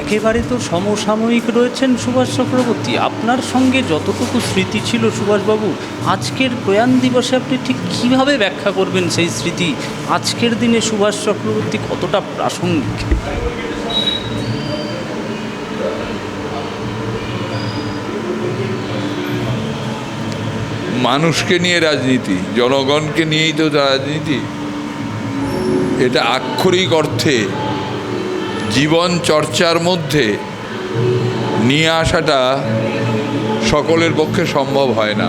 একেবারে তো সমসাময়িক রয়েছেন সুভাষ চক্রবর্তী। আপনার সঙ্গে যতটুকু স্মৃতি ছিল সুভাষবাবু, আজকের প্রয়াণ দিবসে আপনি ঠিক কীভাবে ব্যাখ্যা করবেন সেই স্মৃতি? আজকের দিনে সুভাষ চক্রবর্তী কতটা প্রাসঙ্গিক? মানুষকে নিয়ে রাজনীতি, জনগণকে নিয়েই তো রাজনীতি। এটা আক্ষরিক অর্থে জীবন চর্চার মধ্যে নিয়ে আসাটা সকলের পক্ষে সম্ভব হয় না।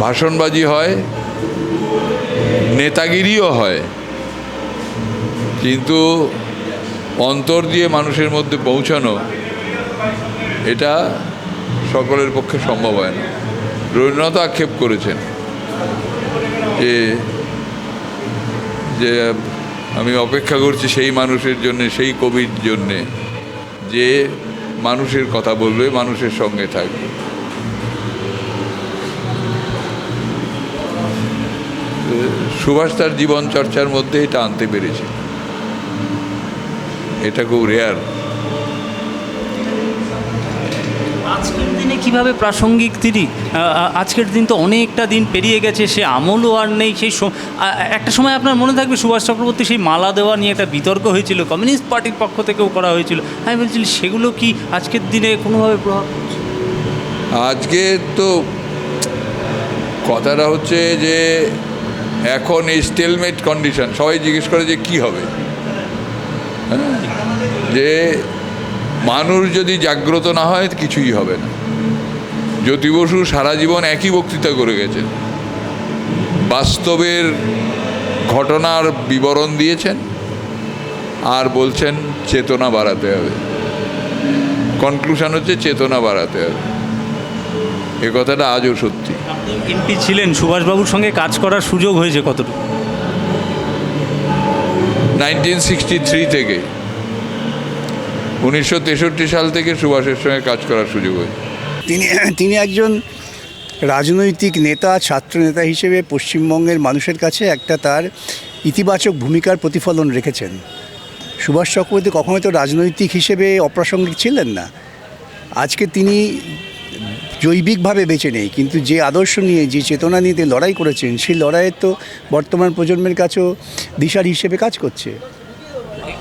ভাষণবাজি হয়, নেতাগিরিও হয়। কিন্তু অন্তর দিয়ে মানুষের মধ্যে পৌঁছানো, এটা সকলের পক্ষে সম্ভব হয় না। রবীন্দ্রনাথ আক্ষেপ করেছেন যে যে আমি অপেক্ষা করছি সেই মানুষের জন্যে, সেই কবির জন্যে, যে মানুষের কথা বলবে, মানুষের সঙ্গে থাকবে। সুভাষ তার জীবন চর্চার মধ্যে এটা আনতে পেরেছে। এটা খুব রেয়ার আজকের দিনে কীভাবে প্রাসঙ্গিক তিনি আজকের দিন তো অনেকটা দিন পেরিয়ে গেছে, সে আমলও আর নেই, সেই একটা সময় আপনার মনে থাকবে সুভাষ চক্রবর্তী সেই মালা দেওয়া নিয়ে একটা বিতর্ক হয়েছিল, কমিউনিস্ট পার্টির পক্ষ থেকেও করা হয়েছিল আমি বলছি সেগুলো কি আজকের দিনে কোনোভাবে প্রভাব? আজকে তো কথাটা হচ্ছে যে, এখন এই স্টেলমেট কন্ডিশন সবাই জিজ্ঞেস করে যে কি হবে হ্যাঁ? যে মানুষ যদি জাগ্রত না হয় কিছুই হবে না। জ্যোতি বসু সারা জীবন একই বক্তৃতা করে গেছেন। বাস্তবের ঘটনার বিবরণ দিয়েছেন আর বলছেন চেতনা বাড়াতে হবে। কনক্লুশন হচ্ছে চেতনা বাড়াতে হবে। এ কথাটা আজও সত্যি। এমপি ছিলেন সুভাষবাবুর সঙ্গে কাজ করার সুযোগ হয়েছে কতটুকু? নাইনটিন সিক্সটি থ্রি থেকে উনিশশো তেষট্টি সাল থেকে সুভাষের সঙ্গে কাজ করার সুযোগ হয়েছে। তিনি তিনি একজন রাজনৈতিক নেতা, ছাত্র নেতা হিসেবে পশ্চিমবঙ্গের মানুষের কাছে একটা তার ইতিবাচক ভূমিকার প্রতিফলন রেখেছেন। সুভাষ চক্রবর্তী কখনোই তো রাজনৈতিক হিসেবে অপ্রাসঙ্গিক ছিলেন না। আজকে তিনি জৈবিকভাবে বেঁচে নেই, কিন্তু যে আদর্শ নিয়ে, যে চেতনা নিয়ে লড়াই করেছেন, সেই লড়াইয়ের তো বর্তমান প্রজন্মের কাছেও দিশার হিসেবে কাজ করছে।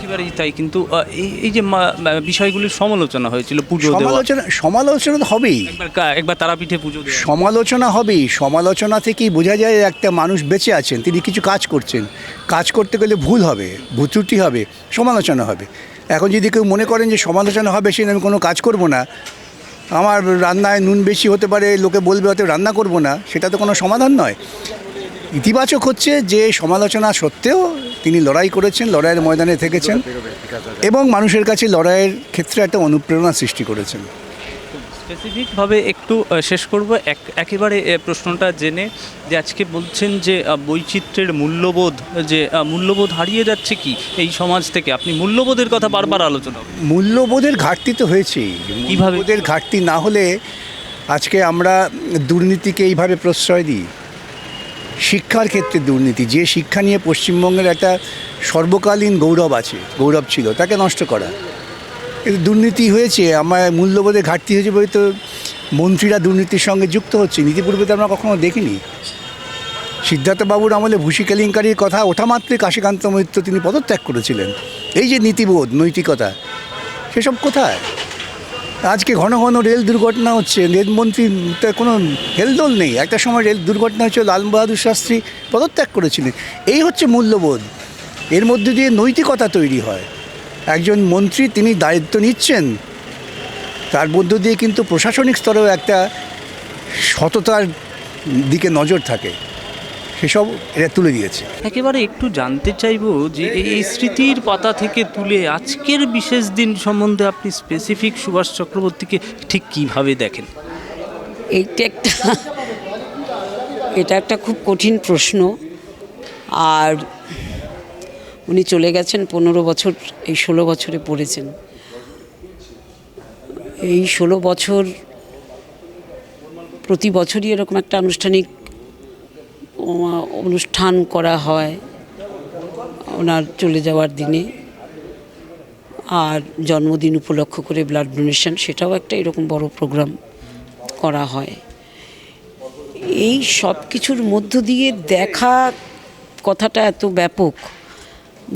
একেবারেই তাই কিন্তু এই এই যে মা- মা- বিষয়গুলির সমালোচনা হয়েছিল পুজো দেওয়া। সমালোচনা সমালোচনা তো হবেই। একবার কা- একবার তারাপীঠে পুজো দেওয়া। সমালোচনা হবেই। সমালোচনা থেকেই বোঝা যায় একটা মানুষ বেঁচে আছেন তিনি কিছু কাজ করছেন। কাজ করতে গেলে ভুল হবে ভুতুটি হবে সমালোচনা হবে। এখন যদি কেউ মনে করেন যে সমালোচনা হবে সে আমি কোনো কাজ করব না। আমার রান্নায় নুন বেশি হতে পারে লোকে বলবে হয়তো রান্না করব না সেটা তো কোনো সমাধান নয়। ইতিবাচক হচ্ছে যে সমালোচনা সত্ত্বেও তিনি লড়াই করেছেন লড়াইয়ের ময়দানে থেকেছেন এবং মানুষের কাছে লড়াইয়ের ক্ষেত্রে একটা অনুপ্রেরণা সৃষ্টি করেছেন। স্পেসিফিকভাবে একটু শেষ করব। এক একেবারে প্রশ্নটা জেনে যে আজকে বলছেন যে বৈচিত্র্যের মূল্যবোধ যে মূল্যবোধ হারিয়ে যাচ্ছে কি এই সমাজ থেকে? আপনি মূল্যবোধের কথা বারবার আলোচনা মূল্যবোধের ঘাটতি তো হয়েছেই কীভাবে? ঘাটতি না হলে আজকে আমরা দুর্নীতিকে এইভাবে প্রশ্রয় দিই। শিক্ষার ক্ষেত্রে দুর্নীতি, যে শিক্ষা নিয়ে পশ্চিমবঙ্গের একটা সর্বকালীন গৌরব আছে, গৌরব ছিল, তাকে নষ্ট করা। কিন্তু দুর্নীতি হয়েছে, আমার মূল্যবোধের ঘাটতি হয়েছে বলে তো মন্ত্রীরা দুর্নীতির সঙ্গে যুক্ত হচ্ছে নীতিপূর্বে তো আমরা কখনো দেখিনি। সিদ্ধার্থবাবুর আমলে ভূষি কেলেঙ্কারির কথা ওঠা মাত্রই কাশীকান্ত মৈত্র তিনি পদত্যাগ করেছিলেন। এই যে নীতিবোধ, নৈতিকতা, সেসব কোথায়? আজকে ঘন ঘন রেল দুর্ঘটনা হচ্ছে। রেলমন্ত্রী তার কোনো হেলদোল নেই। একটা সময় রেল দুর্ঘটনা হচ্ছে লাল বাহাদুর শাস্ত্রী পদত্যাগ করেছিলেন। এই হচ্ছে মূল্যবোধ। এর মধ্যে দিয়ে নৈতিকতা তৈরি হয়। একজন মন্ত্রী তিনি দায়িত্ব নিচ্ছেন। তার মধ্য দিয়ে কিন্তু প্রশাসনিক স্তরেও একটা সততার দিকে নজর থাকে। সেসব এরা তুলে দিয়েছে। একেবারে একটু জানতে চাইব যে এই স্মৃতির পাতা থেকে তুলে আজকের বিশেষ দিন সম্বন্ধে আপনি স্পেসিফিক সুভাষ চক্রবর্তীকে ঠিক কীভাবে দেখেন? এইটা একটা এটা একটা খুব কঠিন প্রশ্ন। আর উনি চলে গেছেন পনেরো বছর এই ষোলো বছরে পড়েছেন। এই ষোলো বছর প্রতি বছরই এরকম একটা আনুষ্ঠানিক অনুষ্ঠান করা হয় ওনার চলে যাওয়ার দিনে। আর জন্মদিন উপলক্ষ করে ব্লাড ডোনেশন সেটাও একটা এরকম বড় প্রোগ্রাম করা হয়। এই সব কিছুর মধ্য দিয়ে দেখা কথাটা এত ব্যাপক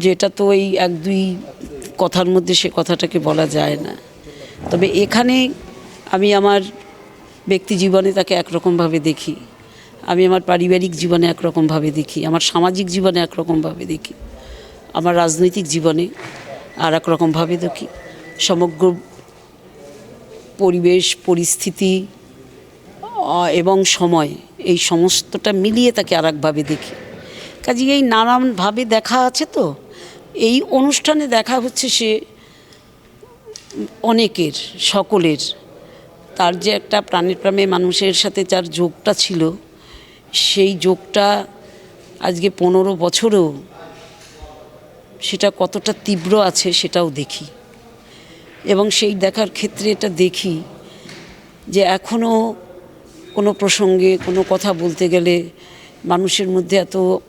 যেটা তো এই এক দুই কথার মধ্যে সে কথাটাকে বলা যায় না। তবে এখানে আমি আমার ব্যক্তি জীবনে তাকে একরকমভাবে দেখি। আমি আমার পারিবারিক জীবনে একরকমভাবে দেখি, আমার সামাজিক জীবনে একরকমভাবে দেখি, আমার রাজনৈতিক জীবনে আর এক রকমভাবে দেখি। সমগ্র পরিবেশ, পরিস্থিতি এবং সময় এই সমস্তটা মিলিয়ে তাকে আর একভাবে দেখি। কাজে এই নানানভাবে দেখা আছে তো, এই অনুষ্ঠানে দেখা হচ্ছে সে অনেকের, সকলের। তার যে একটা প্রাণের প্রাণে মানুষের সাথে যার যোগটা ছিল সেই যোগটা আজকে পনেরো বছরেও সেটা কতটা তীব্র আছে সেটাও দেখি। এবং সেই দেখার ক্ষেত্রে এটা দেখি যে এখনও কোনো প্রসঙ্গে, কোনো কথা বলতে গেলে মানুষের মধ্যে এত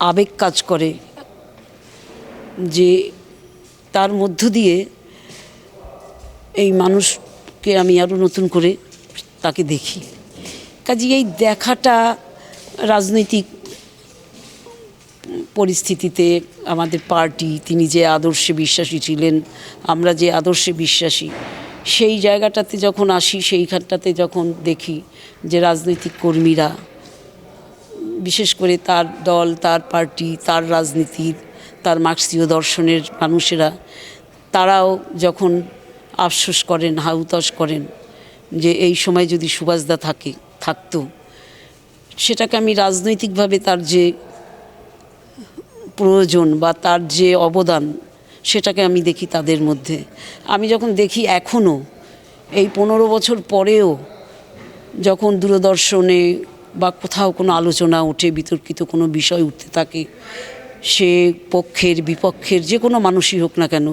আবেগ কাজ করে যে তার মধ্য দিয়ে এই মানুষকে আমি আরও নতুন করে তাকে দেখি। কাজে এই দেখাটা রাজনৈতিক পরিস্থিতিতে আমাদের পার্টি, তিনি যে আদর্শে বিশ্বাসী ছিলেন, আমরা যে আদর্শে বিশ্বাসী, সেই জায়গাটাতে যখন আসি, সেইখানটাতে যখন দেখি যে রাজনৈতিক কর্মীরা, বিশেষ করে তার দল, তার পার্টি, তার রাজনীতির তার মার্ক্সীয় দর্শনের মানুষেরা, তারাও যখন আফসোস করেন হাউতাস করেন যে এই সময় যদি সুভাষদা থাকে থাকতো। সেটাকে আমি রাজনৈতিকভাবে তার যে প্রয়োজন বা তার যে অবদান, সেটাকে আমি দেখি তাদের মধ্যে। আমি যখন দেখি এখনও এই পনেরো বছর পরেও যখন দূরদর্শনে বা কোথাও কোনো আলোচনা ওঠে বিতর্কিত কোনো বিষয় উঠতে থাকে, সে পক্ষের, বিপক্ষের, যে কোনো মানুষই হোক না কেন,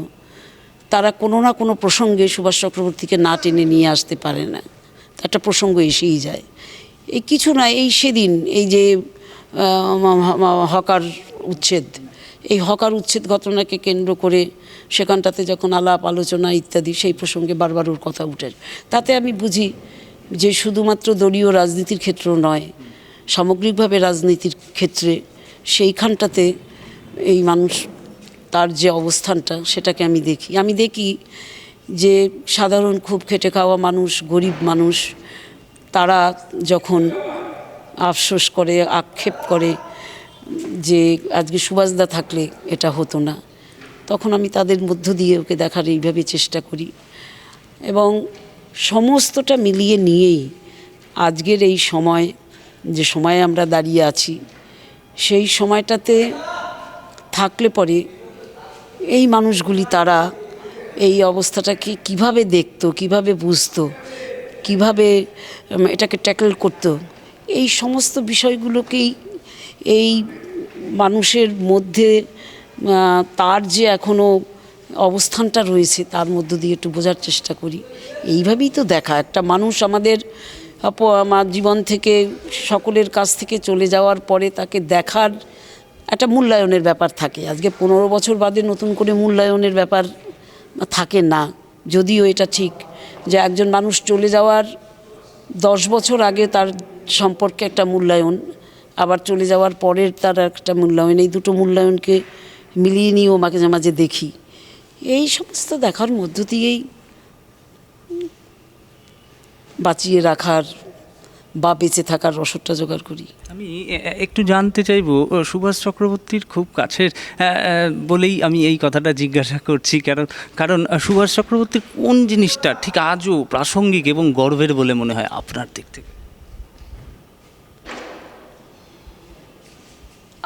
তারা কোনো না কোনো প্রসঙ্গে সুভাষ চক্রবর্তীকে না টেনে নিয়ে আসতে পারে না। একটা প্রসঙ্গ এসেই যায়। এই কিছু না, এই সেদিন এই যে হকার উচ্ছেদ, এই হকার উচ্ছেদ ঘটনাকে কেন্দ্র করে সেখানটাতে যখন আলাপ, আলোচনা ইত্যাদি, সেই প্রসঙ্গে বারবার ওর কথা উঠে। তাতে আমি বুঝি যে শুধুমাত্র দলীয় রাজনীতির ক্ষেত্র নয়, সামগ্রিকভাবে রাজনীতির ক্ষেত্রে সেইখানটাতে এই মানুষ তার যে অবস্থানটা, সেটাকে আমি দেখি। আমি দেখি যে সাধারণ খুব খেটে খাওয়া মানুষ, গরিব মানুষ, তারা যখন আফসোস করে, আক্ষেপ করে যে আজকে সুভাষদা থাকলে এটা হতো না, তখন আমি তাদের মধ্য দিয়ে ওকে দেখার এইভাবে চেষ্টা করি। এবং সমস্তটা মিলিয়ে নিয়েই আজকের এই সময়, যে সময়ে আমরা দাঁড়িয়ে আছি, সেই সময়টাতে থাকলে পরে এই মানুষগুলি তারা এই অবস্থাটাকে কীভাবে দেখতো, কীভাবে বুঝতো, কীভাবে এটাকে ট্যাকল করতো, এই সমস্ত বিষয়গুলোকেই এই মানুষের মধ্যে তার যে এখনও অবস্থানটা রয়েছে, তার মধ্য দিয়ে একটু বোঝার চেষ্টা করি। এইভাবেই তো দেখা, একটা মানুষ আমাদের আমার জীবন থেকে সকলের কাছ থেকে চলে যাওয়ার পরে তাকে দেখার একটা মূল্যায়নের ব্যাপার থাকে। আজকে পনেরো বছর বাদে নতুন করে মূল্যায়নের ব্যাপার থাকে না। যদিও এটা ঠিক যে একজন মানুষ চলে যাওয়ার দশ বছর আগে তার সম্পর্কে একটা মূল্যায়ন, আবার চলে যাওয়ার পরের তার একটা মূল্যায়ন, এই দুটো মূল্যায়নকে মিলিয়ে নিয়েও মাঝে মাঝে দেখি। এই সমস্ত দেখার মধ্য দিয়েই বাঁচিয়ে রাখার বা বেঁচে থাকার রসদটা জোগাড় করি। আমি একটু জানতে চাইব সুভাষ চক্রবর্তীর খুব কাছের বলেই আমি এই কথাটা জিজ্ঞাসা করছি। কারণ কারণ সুভাষ চক্রবর্তীর কোন জিনিসটা ঠিক আজও প্রাসঙ্গিক এবং গর্বের বলে মনে হয় আপনার দিক থেকে?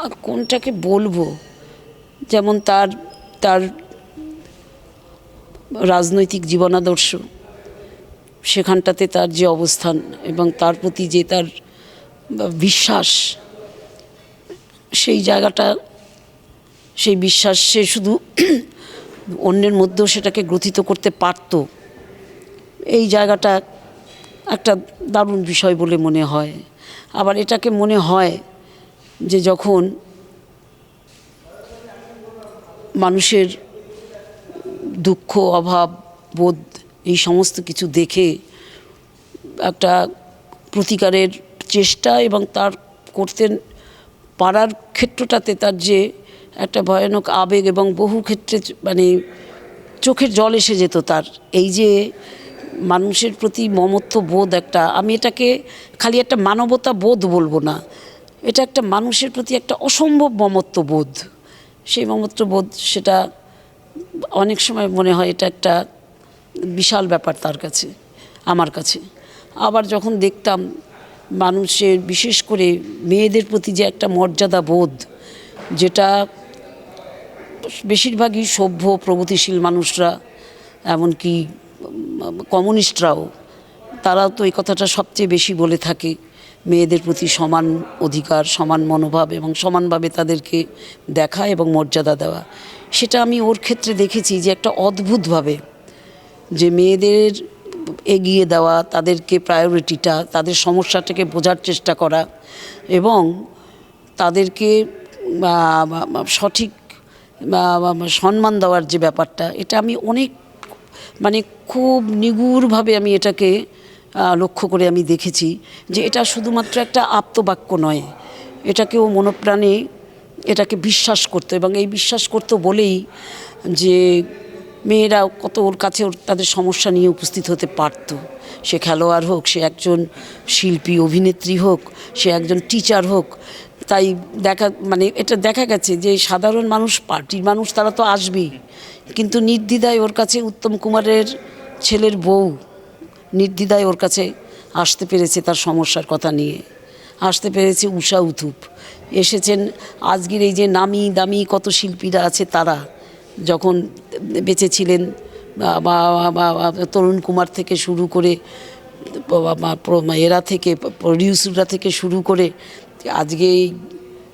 আর কোনটাকে বলব? যেমন তার তার রাজনৈতিক জীবনাদর্শ। সেখানটাতে তার যে অবস্থান এবং তার প্রতি যে তার বিশ্বাস, সেই জায়গাটা, সেই বিশ্বাস, সে শুধু অন্যের মধ্যেও সেটাকে গ্রথিত করতে পারত। এই জায়গাটা একটা দারুণ বিষয় বলে মনে হয়। আবার এটাকে মনে হয় যে যখন মানুষের দুঃখ, অভাব, বোধ এই সমস্ত কিছু দেখে একটা প্রতিকারের চেষ্টা এবং তার করতে পারার ক্ষেত্রটাতে তার যে একটা ভয়ানক আবেগ এবং বহু ক্ষেত্রে মানে চোখের জল এসে যেত তার। এই যে মানুষের প্রতি মমত্ব বোধ একটা, আমি এটাকে খালি একটা মানবতা বোধ বলব না, এটা একটা মানুষের প্রতি একটা অসম্ভব মমত্ব বোধ। সেই মমত্ব বোধ সেটা অনেক সময় মনে হয় এটা একটা বিশাল ব্যাপার তার কাছে, আমার কাছে। আবার যখন দেখতাম মানুষের বিশেষ করে মেয়েদের প্রতি যে একটা মর্যাদা বোধ, যেটা বেশিরভাগই সভ্য, প্রগতিশীল মানুষরা, এমনকি কমিউনিস্টরাও, তারা তো এই কথাটা সবচেয়ে বেশি বলে থাকে, মেয়েদের প্রতি সমান অধিকার, সমান মনোভাব এবং সমানভাবে তাদেরকে দেখা এবং মর্যাদা দেওয়া। সেটা আমি ওর ক্ষেত্রে দেখেছি যে একটা অদ্ভুতভাবে যে মেয়েদের এগিয়ে দেওয়া, তাদেরকে প্রায়োরিটিটা তাদের সমস্যাটাকে বোঝার চেষ্টা করা এবং তাদেরকে সঠিক সম্মান দেওয়ার যে ব্যাপারটা, এটা আমি অনেক মানে খুব নিগুড়ভাবে আমি এটাকে লক্ষ্য করে আমি দেখেছি যে এটা শুধুমাত্র একটা আপ্তবাক্য নয়। এটাকেও মনপ্রাণে এটাকে বিশ্বাস করতো এবং এই বিশ্বাস করতো বলেই যে মেয়েরা কত ওর কাছে ওর তাদের সমস্যা নিয়ে উপস্থিত হতে পারতো। সে খেলোয়াড় হোক, সে একজন শিল্পী, অভিনেত্রী হোক, সে একজন টিচার হোক, তাই দেখা মানে এটা দেখা গেছে যে সাধারণ মানুষ, পার্টির মানুষ তারা তো আসবেই। কিন্তু নির্দ্বিধায় ওর কাছে উত্তম কুমারের ছেলের বউ নির্দ্বিধায় ওর কাছে আসতে পেরেছে তার সমস্যার কথা নিয়ে। আসতে পেরেছে উষা উথুপ এসেছেন, আজকের এই যে নামি দামি কত শিল্পীরা আছে তারা। যখন বেঁচে ছিলেন তরুণ কুমার থেকে শুরু করে এরা থেকে, প্রডিউসাররা থেকে শুরু করে, আজকে এই-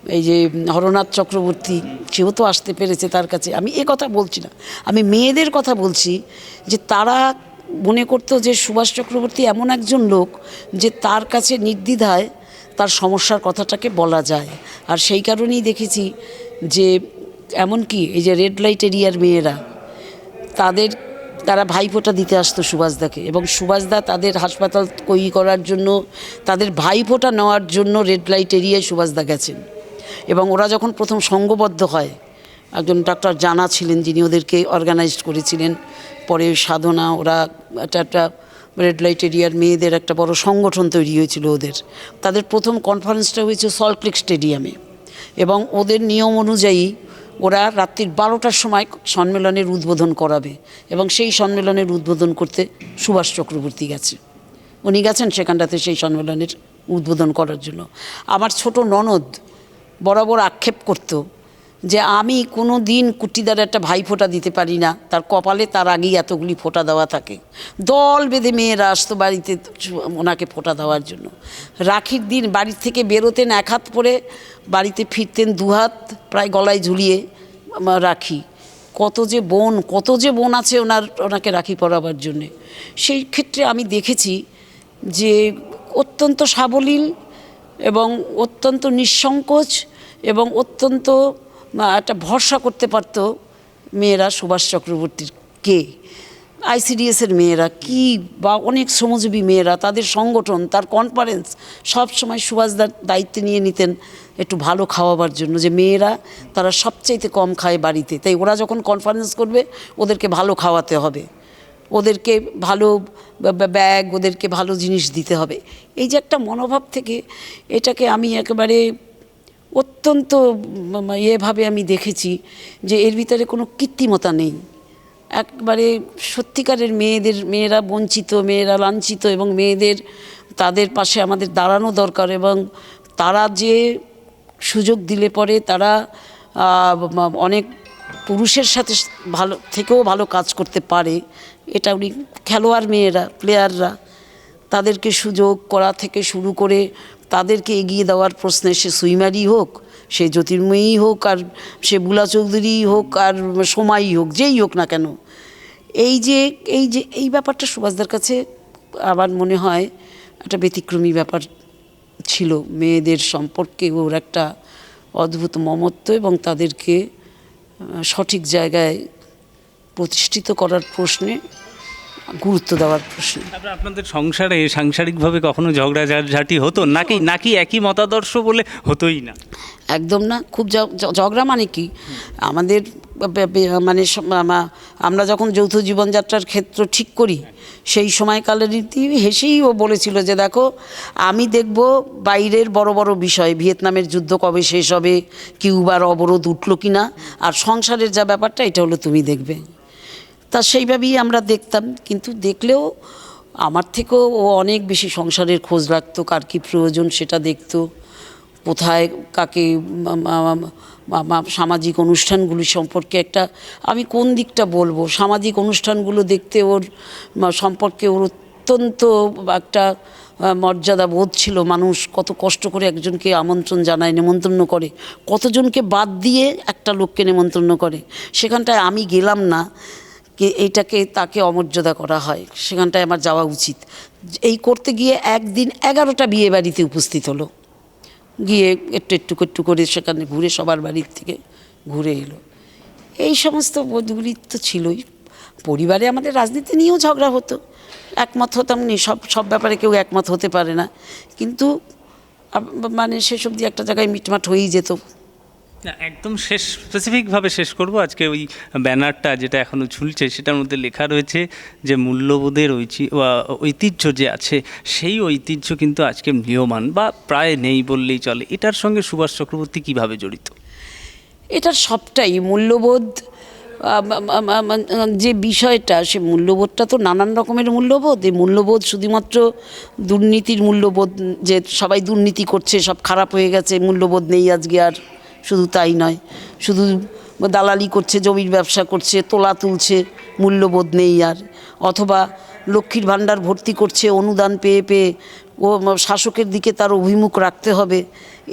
এই যে হরনাথ চক্রবর্তী, সেও তো আসতে পেরেছে তার কাছে। আমি এ কথা বলছি না। আমি মেয়েদের কথা বলছি যে তারা মনে করতো যে সুভাষ চক্রবর্তী এমন একজন লোক যে তার কাছে নির্দ্বিধায় তার সমস্যার কথাটাকে বলা যায়। আর সেই কারণেই দেখেছি যে এমনকি এই যে রেড লাইট এরিয়ার মেয়েরা, তাদের, তারা ভাইফোঁটা দিতে আসতো সুভাষদাকে এবং সুভাষদা তাদের হাসপাতাল তৈরি করার জন্য, তাদের ভাইফোঁটা নেওয়ার জন্য রেড লাইট এরিয়ায় সুভাষদা গেছেন। এবং ওরা যখন প্রথম সঙ্গবদ্ধ হয়, একজন ডাক্তার জানা ছিলেন যিনি ওদেরকে অর্গানাইজড করেছিলেন। পরে সাধনা, ওরা একটা একটা রেড লাইট এরিয়ার মেয়েদের একটা বড় সংগঠন তৈরি হয়েছিল ওদের। তাদের প্রথম কনফারেন্সটা হয়েছে সল্টলেক স্টেডিয়ামে এবং ওদের নিয়ম অনুযায়ী ওরা রাত্রির বারোটার সময় সম্মেলনের উদ্বোধন করাবে এবং সেই সম্মেলনের উদ্বোধন করতে সুভাষ চক্রবর্তী গেছে। উনি গেছেন সেখানটাতে সেই সম্মেলনের উদ্বোধন করার জন্য। আমার ছোট ননদ বরাবর আক্ষেপ করতো যে আমি কোনো দিন কুটিদার একটা ভাই ফোঁটা দিতে পারি না। তার কপালে তার আগেই এতগুলি ফোঁটা দেওয়া থাকে। দল বেঁধে মেয়েরা আসতো বাড়িতে ওনাকে ফোঁটা দেওয়ার জন্য। রাখির দিন বাড়ির থেকে বেরোতেন এক হাত পরে, বাড়িতে ফিরতেন দু হাত প্রায় গলায় ঝুলিয়ে রাখি। কত যে বোন, কত যে বোন আছে ওনার, ওনাকে রাখি পরাবার জন্যে। সেই ক্ষেত্রে আমি দেখেছি যে অত্যন্ত সাবলীল এবং অত্যন্ত নিঃসংকোচ এবং অত্যন্ত একটা ভরসা করতে পারত মেয়েরা সুভাষ চক্রবর্তীর কে? আইসিডিএসের মেয়েরা কি বা অনেক শ্রমজীবী মেয়েরা, তাদের সংগঠন, তার কনফারেন্স সব সময় সুভাষদার দায়িত্ব নিয়ে নিতেন একটু ভালো খাওয়াবার জন্য যে মেয়েরা তারা সবচাইতে কম খায় বাড়িতে। তাই ওরা যখন কনফারেন্স করবে, ওদেরকে ভালো খাওয়াতে হবে। ওদেরকে ভালো ব্যাগ ওদেরকে ভালো জিনিস দিতে হবে। এই যে একটা মনোভাব থেকে এটাকে আমি একেবারে অত্যন্ত ইয়েভাবে আমি দেখেছি যে এর ভিতরে কোনো কৃত্রিমতা নেই। একবারে সত্যিকারের মেয়েদের, মেয়েরা বঞ্চিত, মেয়েরা লাঞ্ছিত এবং মেয়েদের, তাদের পাশে আমাদের দাঁড়ানো দরকার এবং তারা যে সুযোগ দিলে পরে তারা অনেক পুরুষের সাথে ভালো, থেকেও ভালো কাজ করতে পারে। এটা উনি খেলোয়াড় মেয়েরা প্লেয়াররা তাদেরকে সুযোগ করা থেকে শুরু করে তাদেরকে এগিয়ে দেওয়ার প্রশ্নে সে সুইমারি হোক, সে জ্যোতির্ময়ী হোক, আর সে বুলা চৌধুরী হোক, আর সোমাই হোক, যেই হোক না কেন, এই যে এই যে, এই ব্যাপারটা সুভাষদার কাছে আমার মনে হয় একটা ব্যতিক্রমী ব্যাপার ছিল। মেয়েদের সম্পর্কে ওর একটা অদ্ভুত মমত্ব এবং তাদেরকে সঠিক জায়গায় প্রতিষ্ঠিত করার প্রশ্নে গুরুত্ব দেওয়ার প্রশ্নে। আপনাদের সংসারে সাংসারিকভাবে কখনো ঝগড়া ঝাঁটি হতো? নাকি নাকি একই মতাদর্শ বলে হতোই না? একদম না খুব ঝগড়া মানে কি? আমাদের মানে আমরা যখন যৌথ জীবনযাত্রার ক্ষেত্র ঠিক করি সেই সময়কালের রীতি হেসেই ও বলেছিল যে দেখো আমি দেখব বাইরের বড় বড় বিষয় ভিয়েতনামের যুদ্ধ কবে শেষ হবে কিউবার অবরোধ উঠল কি না আর সংসারের যা ব্যাপারটা এটা হলো তুমি দেখবে। তা সেইভাবেই আমরা দেখতাম। কিন্তু দেখলেও আমার থেকেও ও অনেক বেশি সংসারের খোঁজ রাখতো, কার কী প্রয়োজন সেটা দেখতো। কোথায় কাকে সামাজিক অনুষ্ঠানগুলি সম্পর্কে একটা, আমি কোন দিকটা বলব? সামাজিক অনুষ্ঠানগুলো দেখতে ওর সম্পর্কে ওর অত্যন্ত একটা মর্যাদা বোধ ছিল। মানুষ কত কষ্ট করে একজনকে আমন্ত্রণ জানায়, নেমন্তন্ন করে। কতজনকে বাদ দিয়ে একটা লোককে নেমন্তন্ন করে। সেখানটায় আমি গেলাম না। কে, এইটাকে তাকে অমর্যাদা করা হয়। সেখানটায় আমার যাওয়া উচিত। এই করতে গিয়ে একদিন এগারোটা বিয়ে বাড়িতে উপস্থিত হলো। গিয়ে একটু একটু একটু করে সেখানে ঘুরে সবার বাড়ির থেকে ঘুরে এলো। এই সমস্ত বোধগুলি তো ছিলই। পরিবারে আমাদের রাজনীতি নিয়েও ঝগড়া হতো। একমত হতাম নি, সব সব ব্যাপারে কেউ একমত হতে পারে না। কিন্তু মানে সেসব দিয়ে একটা জায়গায় মিটমাট হয়েই যেত। না, একদম শেষ স্পেসিফিকভাবে শেষ করব। আজকে ওই ব্যানারটা যেটা এখনও ঝুলছে, সেটার মধ্যে লেখা রয়েছে যে মূল্যবোধের ঐতিহ্য যে আছে, সেই ঐতিহ্য কিন্তু আজকে ম্রিয়মান বা প্রায় নেই বললেই চলে। এটার সঙ্গে সুভাষ চক্রবর্তী কীভাবে জড়িত? এটার সবটাই, মূল্যবোধ যে বিষয়টা, সে মূল্যবোধটা তো নানান রকমের মূল্যবোধ। এই মূল্যবোধ শুধুমাত্র দুর্নীতির মূল্যবোধ, যে সবাই দুর্নীতি করছে, সব খারাপ হয়ে গেছে, মূল্যবোধ নেই আজকে আর। শুধু তাই নয়, শুধু দালালি করছে, জমির ব্যবসা করছে, তোলা তুলছে, মূল্যবোধ নেই আর। অথবা লক্ষ্মীর ভাণ্ডার ভর্তি করছে, অনুদান পেয়ে পেয়ে ও শাসকের দিকে তার অভিমুখ রাখতে হবে।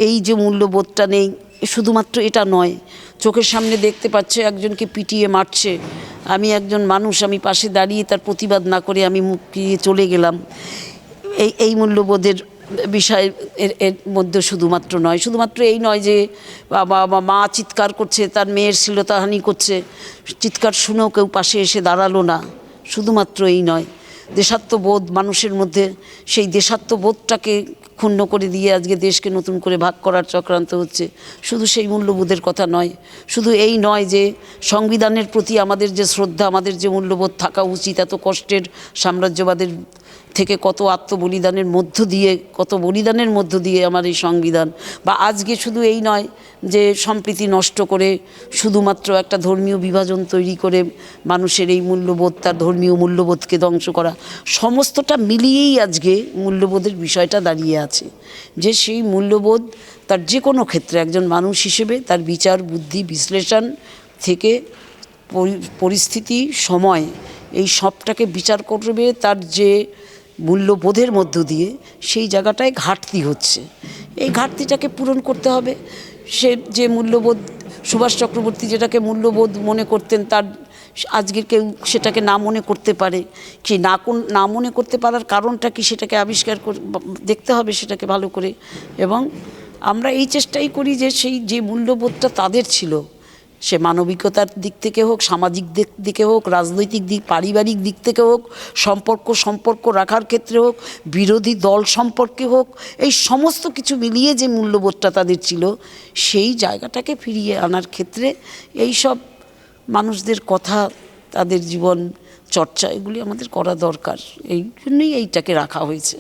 এই যে মূল্যবোধটা নেই, শুধুমাত্র এটা নয়, চোখের সামনে দেখতে পাচ্ছে একজনকে পিটিয়ে মারছে। আমি একজন মানুষ, আমি পাশে দাঁড়িয়ে তার প্রতিবাদ না করে আমি মুখ চলে গেলাম। এই এই মূল্যবোধের বিষয় এর এর মধ্যে শুধুমাত্র নয়, শুধুমাত্র এই নয় যে বাবা মা চিৎকার করছে, তার মেয়ের শ্লীলতাহানি করছে, চিৎকার শুনেও কেউ পাশে এসে দাঁড়াল না, শুধুমাত্র এই নয়। দেশাত্মবোধ মানুষের মধ্যে, সেই দেশাত্মবোধটাকে ক্ষুণ্ণ করে দিয়ে আজকে দেশকে নতুন করে ভাগ করার চক্রান্ত হচ্ছে, শুধু সেই মূল্যবোধের কথা নয়, শুধু এই নয় যে সংবিধানের প্রতি আমাদের যে শ্রদ্ধা, আমাদের যে মূল্যবোধ থাকা উচিত, এত কষ্টের সাম্রাজ্যবাদের থেকে কত আত্মবলিদানের মধ্য দিয়ে, কত বলিদানের মধ্য দিয়ে আমার এই সংবিধান। বা আজকে শুধু এই নয় যে সম্প্রীতি নষ্ট করে শুধুমাত্র একটা ধর্মীয় বিভাজন তৈরি করে মানুষের এই মূল্যবোধ, তার ধর্মীয় মূল্যবোধকে ধ্বংস করা, সমস্তটা মিলিয়েই আজকে মূল্যবোধের বিষয়টা দাঁড়িয়ে আছে। যে সেই মূল্যবোধ তার যে কোনো ক্ষেত্রে, একজন মানুষ হিসেবে তার বিচার, বুদ্ধি, বিশ্লেষণ থেকে পরি- পরিস্থিতি, সময়, এই সবটাকে বিচার করবে, তার যে মূল্যবোধের মধ্য দিয়ে সেই জায়গাটায় ঘাটতি হচ্ছে। এই ঘাটতিটাকে পূরণ করতে হবে। সে যে মূল্যবোধ, সুভাষ চক্রবর্তী যেটাকে মূল্যবোধ মনে করতেন, তার আজকের কেউ সেটাকে না মনে করতে পারে। কি না কোন- না মনে করতে পারার কারণটা কি সেটাকে আবিষ্কার করে, দেখতে হবে সেটাকে ভালো করে। এবং আমরা এই চেষ্টাই করি যে সেই যে মূল্যবোধটা তাদের ছিল সে মানবিকতার দিক থেকে হোক, সামাজিক দিক দিকে হোক, রাজনৈতিক দিক, পারিবারিক দিক থেকে হোক, সম্পর্ক সম্পর্ক রাখার ক্ষেত্রে হোক, বিরোধী দল সম্পর্কে হোক, এই সমস্ত কিছু মিলিয়ে যে মূল্যবোধটা তাদের ছিল, সেই জায়গাটাকে ফিরিয়ে আনার ক্ষেত্রে এই সব মানুষদের কথা, তাদের জীবন চর্চা, এগুলি আমাদের করা দরকার। এই জন্যই এইটাকে রাখা হয়েছে।